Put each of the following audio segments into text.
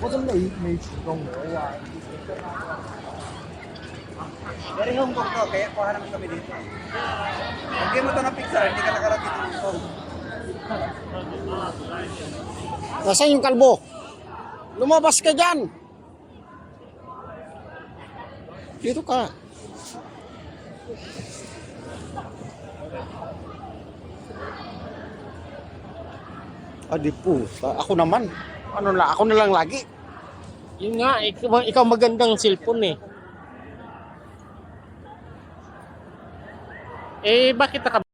我都未未传过我话。 Dari Hong Kong to, kaya kuha naman kami dito. Hindi mo to na pizza, hindi ka nakarating ng Hong Kong. Nasaan yung kalbo? Lumabas ka dyan! Dito ka. Adi po, ako naman. Ano la, ako na lang lagi. Yun nga, ikaw, ikaw magandang cellphone eh. Eh, bakit naka...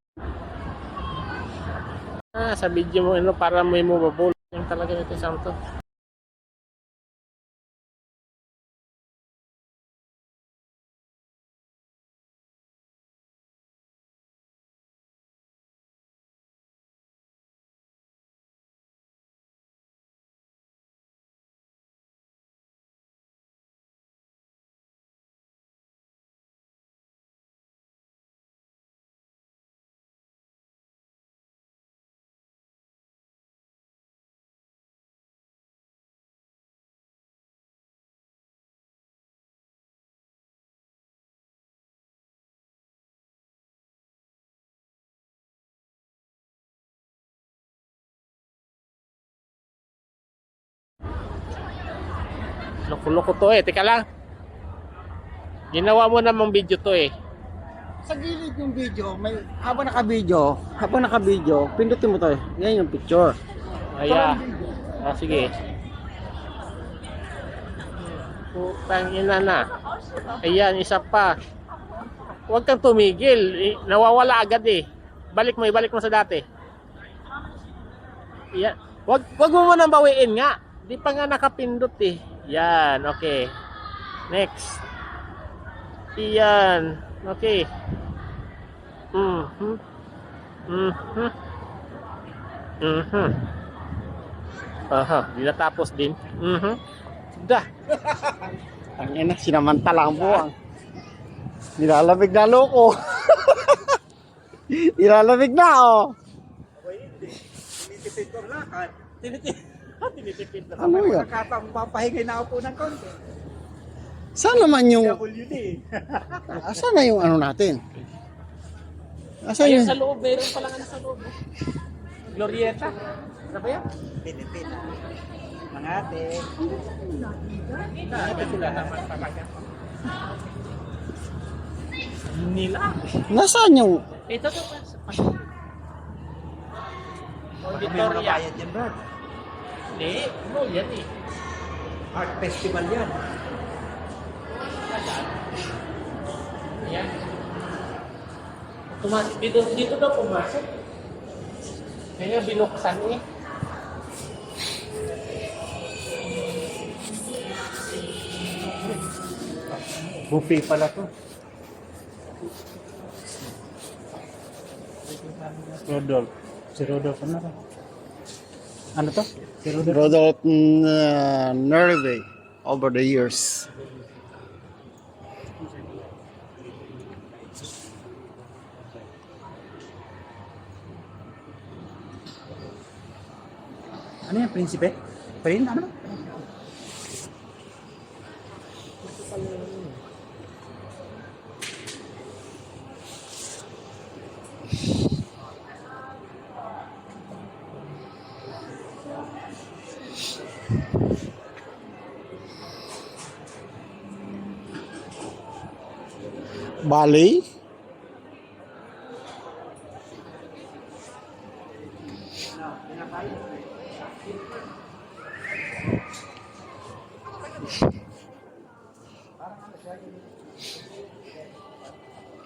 Ah, sa video mo, ano, para may mababulong yung talaga nito Santo. Loko-loko to eh. Teka lang. Ginawa mo namang video to eh. Sa gilid yung video, may habang naka-video, habang naka-video, pindutin mo to. Yan yung picture. Aya. Ah, sige. Putang ina na. Ayan, isa pa. Huwag kang tumigil. Eh, Nawawala agad eh. Balik mo, ibalik mo sa dati. Yan. Wag, wag mo muna bawiin nga. Di pa nga nakapindot eh. Yan, okay. Next. Yan. Okay. Mhm. Mhm. Mhm. Aha, di natapos din. Mhm. Da. Ang ina, sinamantala ang buwang. Nilalamig na loko. Nilalamig na, oh. Tinitipid ko ang lakad. Tinitipid. Tinitipid na. Ano yan? Nakakatang papahingay na ako po ng konti. Saan naman yung, WD. asan na yung ano natin? Asan Ayun yung, sa loob, meron pala nga sa loob. Glorieta. Ano ba yan? Tinitipid. Mga ate. Ito sila naman talaga. Nila. nasaan yung, Ito to pa. Baka may mga Victoria. bayad yan, Brad. Hindi. Ano yan eh. Art festival yan. Ayan. Pumasok. Dito, dito daw pumasok. Kaya binuksan eh. Buffet pala to. Rodolph. Si Rodolph ano to? Ano to? Si Rodolph. Rodolph uh, Nerve over the years? Ano yan, prinsipe? Prin, ano? Ballet?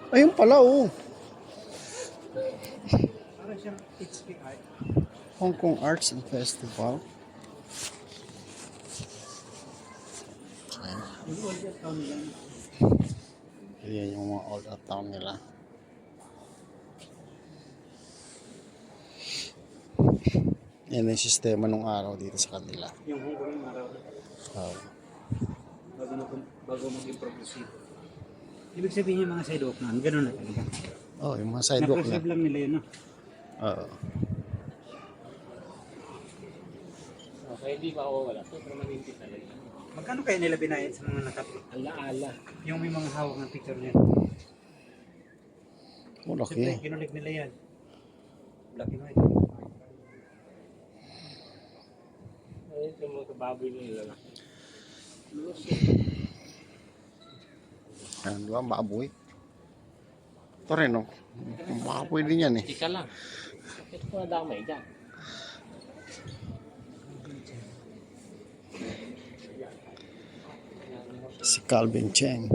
Ayun pala, oh. Hong Kong Arts and Festival. Ayan yung mga old out town nila. Yan yung sistema nung araw dito sa kanila. Yung Hong Kong yung araw. Oh. Bago, mag bago maging progressive. Ibig sabihin yung mga sidewalk na, gano'n na talaga. oh, yung mga sidewalk na. Na-preserve lang nila yun, no? Oo. kaya hindi mawawala. So, permanente talaga. Magkano kaya nila binayad sa mga nakapi? Ala-ala. Yung may mga hawak ng picture niya. Oh, Siyempre, laki. kinulik nila yan. Black and white. Ayun, yung mga kababoy nila. Di ba? Baboy. Ito rin, no? Baboy din yan, eh. Isa lang. Ito ko nadamay dyan. Si Calvin Cheng.